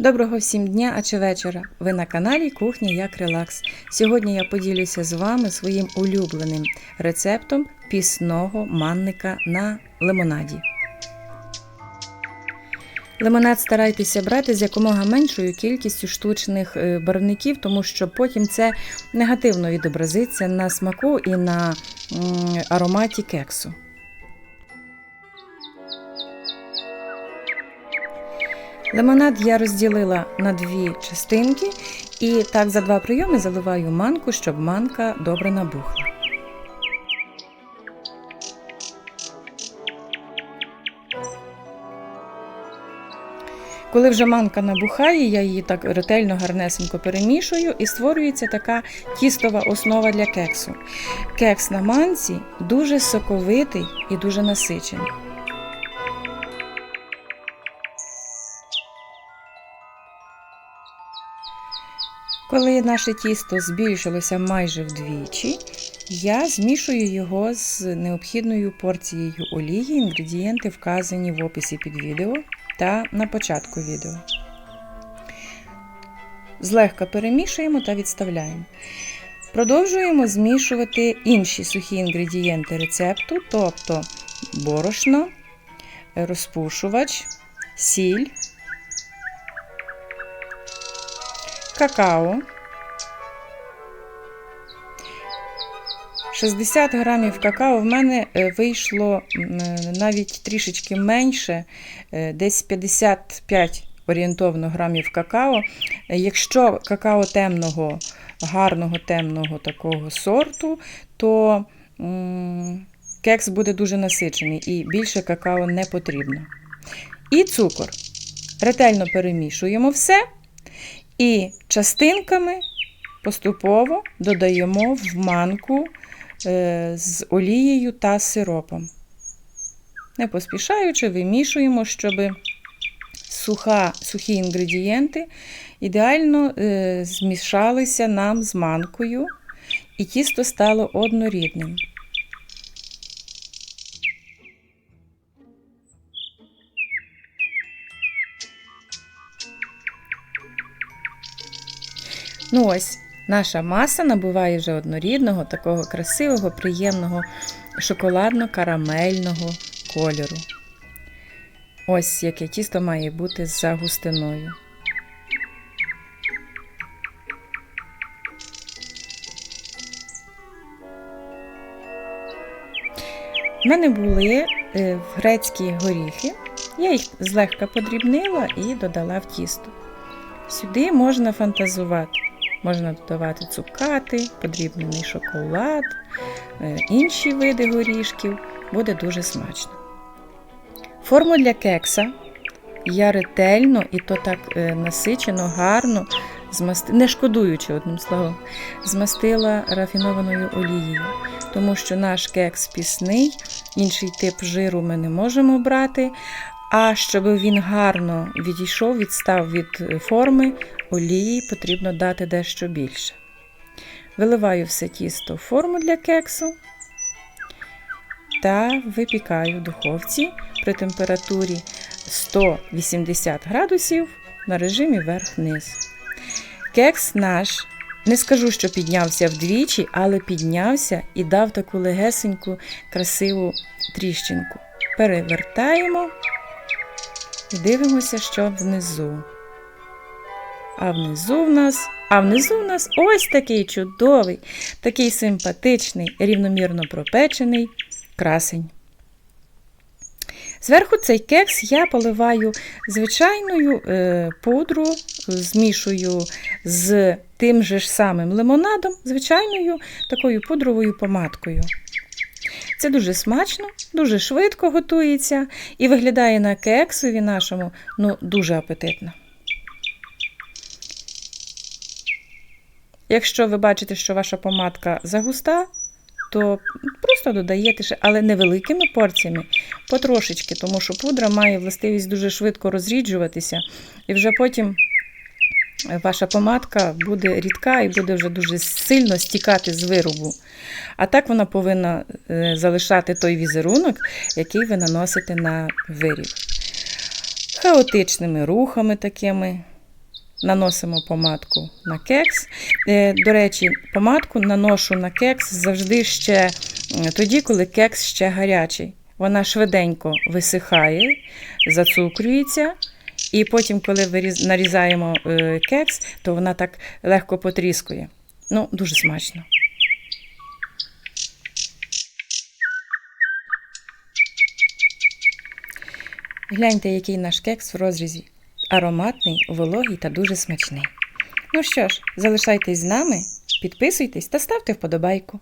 Доброго всім дня, а чи вечора. Ви на каналі Кухня як Релакс. Сьогодні я поділюся з вами своїм улюбленим рецептом пісного манника на лимонаді. Лимонад старайтеся брати з якомога меншою кількістю штучних е, барвників, тому що потім це негативно відобразиться на смаку і на ароматі кексу. Лимонад я розділила на дві частинки і так за два прийоми заливаю манку, щоб манка добре набухла. Коли вже манка набухає, я її так ретельно гарнесенько перемішую і створюється така тістова основа для кексу. Кекс на манці дуже соковитий і дуже насичений. Коли наше тісто збільшилося майже вдвічі, я змішую його з необхідною порцією олії. Інгредієнти вказані в описі під відео та на початку відео. Злегка перемішуємо та відставляємо. Продовжуємо змішувати інші сухі інгредієнти рецепту, тобто борошно, розпушувач, сіль, какао, 60 грамів какао в мене е, вийшло е, навіть трішечки менше, е, десь 55 орієнтовно грамів какао. Якщо какао темного, гарного темного такого сорту, то кекс буде дуже насичений і більше какао не потрібно. І цукор. Ретельно перемішуємо все. І частинками поступово додаємо в манку е, з олією та сиропом. Не поспішаючи, вимішуємо, щоб суха, сухі інгредієнти ідеально е, змішалися нам з манкою, і тісто стало однорідним. Ну ось, наша маса набуває вже однорідного, такого красивого, приємного шоколадно-карамельного кольору. Ось яке тісто має бути за густиною. У мене були е, грецькі горіхи. Я їх злегка подрібнила і додала в тісто. Сюди можна фантазувати. Можна додавати цукати, подрібнений шоколад, е, інші види горішків. Буде дуже смачно. Форму для кекса я ретельно і то так е, насичено, гарно, змасти... не шкодуючи одним словом, змастила рафінованою олією, тому що наш кекс пісний, інший тип жиру ми не можемо брати. А щоб він гарно відійшов, відстав від е, форми, олії потрібно дати дещо більше. Виливаю все тісто в форму для кексу та випікаю в духовці при температурі 180 градусів на режимі верх-низ. Кекс наш, не скажу, що піднявся вдвічі, але піднявся і дав таку легесеньку, красиву тріщинку. Перевертаємо і дивимося, що внизу. А внизу в нас, а внизу в нас ось такий чудовий, такий симпатичний, рівномірно пропечений красень. Зверху цей кекс я поливаю звичайною е, пудру, змішую з тим же ж самим лимонадом, звичайною такою пудровою помадкою. Це дуже смачно, дуже швидко готується і виглядає на кексові нашому ну, дуже апетитно. Якщо ви бачите, що ваша помадка загуста, то просто додаєте ще, але невеликими порціями, потрошечки, тому що пудра має властивість дуже швидко розріджуватися, і вже потім ваша помадка буде рідка і буде вже дуже сильно стікати з виробу. А так вона повинна е, залишати той візерунок, який ви наносите на виріб. Хаотичними рухами такими наносимо помадку на кекс. Е, До речі, помадку наношу на кекс завжди ще тоді, коли кекс ще гарячий. Вона швиденько висихає, зацукрюється, і потім, коли нарізаємо е, кекс, то вона так легко потріскує. Ну, дуже смачно. Гляньте, який наш кекс в розрізі. Ароматний, вологий та дуже смачний. Ну що ж, залишайтесь з нами, підписуйтесь та ставте вподобайку.